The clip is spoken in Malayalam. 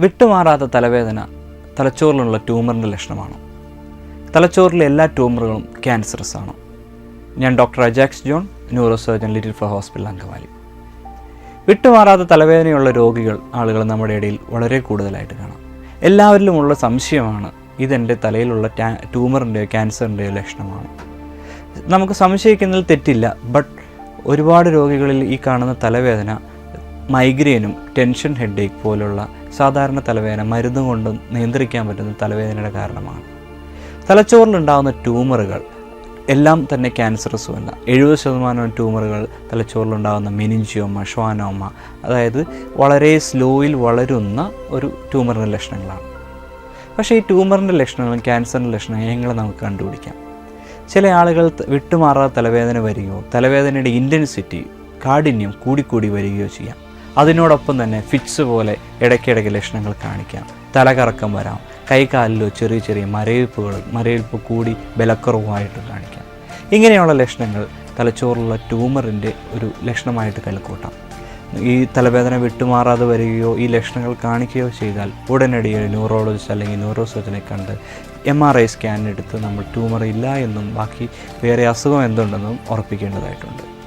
വിട്ടുമാറാത്ത തലവേദന തലച്ചോറിലുള്ള ട്യൂമറിന്റെ ലക്ഷണമാണ്. തലച്ചോറിലെ എല്ലാ ട്യൂമറുകളും ക്യാൻസറസ് ആണ്. ഞാൻ doctor Ajax John neuro surgeon little flower hospital Angamaly. വിട്ടുമാറാത്ത തലവേദനയുള്ള രോഗികൾ ആളുകൾ നമ്മുടെ ഇടയിൽ വളരെ കൂടുതലായിട്ട് കാണാം. എല്ലാവരിലുമുള്ള സംശയമാണ് ഇതെന്റെ തലയിലുള്ള ട്യൂമറിന്റെയോ ക്യാൻസറിന്റെയോ ലക്ഷണമാണ്. നമുക്ക് സംശയിക്കുന്നതിൽ തെറ്റില്ല ബട്ട് ഒരുപാട് രോഗികളിൽ ഈ കാണുന്ന തലവേദന മൈഗ്രെയിനും ടെൻഷൻ ഹെഡേക്ക് പോലുള്ള സാധാരണ തലവേദന മരുന്ന് കൊണ്ടും നിയന്ത്രിക്കാൻ പറ്റുന്ന തലവേദനയുടെ കാരണമാണ്. തലച്ചോറിലുണ്ടാകുന്ന ട്യൂമറുകൾ എല്ലാം തന്നെ ക്യാൻസറസും അല്ല എഴുപത് ശതമാനം ട്യൂമറുകൾ തലച്ചോറിലുണ്ടാകുന്ന മിനിഞ്ചിയോമ ഷ്വാനോമ അതായത് വളരെ സ്ലോയിൽ വളരുന്ന ഒരു ട്യൂമറിന്റെ ലക്ഷണങ്ങളാണ്. പക്ഷേ ഈ ട്യൂമറിന്റെ ലക്ഷണങ്ങളും ക്യാൻസറിന്റെ ലക്ഷണങ്ങളും എങ്ങനെ നമുക്ക് കണ്ടുപിടിക്കാം? ചില ആളുകൾ വിട്ടുമാറാതെ തലവേദന വരികയോ തലവേദനയുടെ ഇന്റൻസിറ്റി കാഠിന്യം കൂടിക്കൂടി വരികയോ ചെയ്യാം. അതിനോടൊപ്പം തന്നെ ഫിറ്റ്സ് പോലെ ഇടയ്ക്കിടയ്ക്ക് ലക്ഷണങ്ങൾ കാണിക്കാം. തലകറക്കം വരാം. കൈകാലിലോ ചെറിയ ചെറിയ മരവിപ്പുകൾ മരവിപ്പ് കൂടി ബലക്കുറവുമായിട്ട് കാണിക്കാം. ഇങ്ങനെയുള്ള ലക്ഷണങ്ങൾ തലച്ചോറുള്ള ട്യൂമറിന്റെ ഒരു ലക്ഷണമായിട്ട് കൽക്കൂട്ടാം ഈ തലവേദന വിട്ടുമാറാതെ വരികയോ ഈ ലക്ഷണങ്ങൾ കാണിക്കുകയോ ചെയ്താൽ ഉടനടി ന്യൂറോളജിസ്റ്റ് അല്ലെങ്കിൽ ന്യൂറോ സർജനെ കണ്ട് എം ആർ ഐ സ്കാൻ എടുത്ത് നമ്മൾ ട്യൂമർ ഇല്ല എന്നും ബാക്കി വേറെ അസുഖം എന്തുണ്ടെന്നും ഉറപ്പിക്കേണ്ടതായിട്ടുണ്ട്.